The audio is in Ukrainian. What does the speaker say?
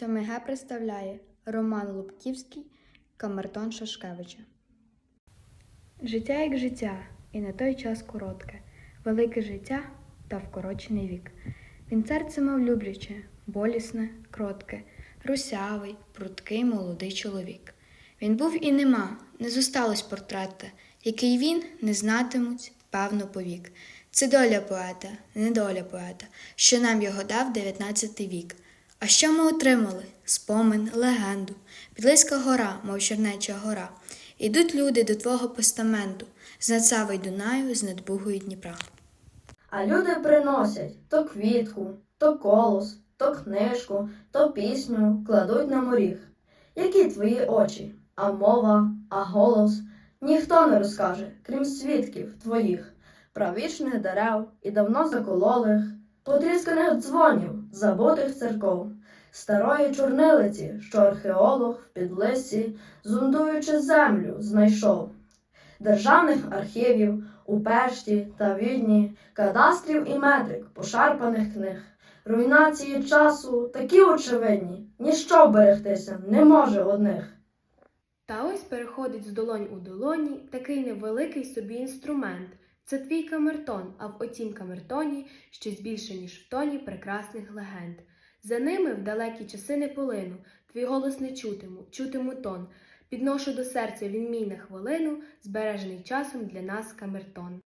7Г представляє Роман Лубківський, Камертон Шашкевича. Життя як життя, і на той час коротке, велике життя та вкорочений вік. Він серце мав любляче, болісне, кротке, русявий, прудкий молодий чоловік. Він був і нема, не зосталось портрета, який він не знатимуть, певно, повік. Це доля поета, не доля поета, що нам його дав 19 вік. А що ми отримали? Спомин, легенду, Підлиська гора, мов Чернеча гора. Ідуть люди до твого постаменту, з над Савою Дунаю, з над Бугою Дніпра. А люди приносять то квітку, то колос, то книжку, то пісню кладуть на моріг. Які твої очі, а мова, а голос ніхто не розкаже, крім свідків твоїх, правічних дерев і давно закололих, потрісканих дзвонів, забутих церков, старої чорнилиці, що археолог в підлисі, зондуючи землю, знайшов. Державних архівів у Пешті та Відні, кадастрів і метрик, пошарпаних книг. Руйнації часу такі очевидні, ніщо вберегтися не може одних. Та ось переходить з долонь у долоні такий невеликий собі інструмент. Це твій камертон, а в отім камертоні щось більше, ніж в тоні прекрасних легенд. За ними в далекі часи не полину, твій голос не чутиму, чутиму тон. Підношу до серця він мій на хвилину, збережений часом для нас камертон.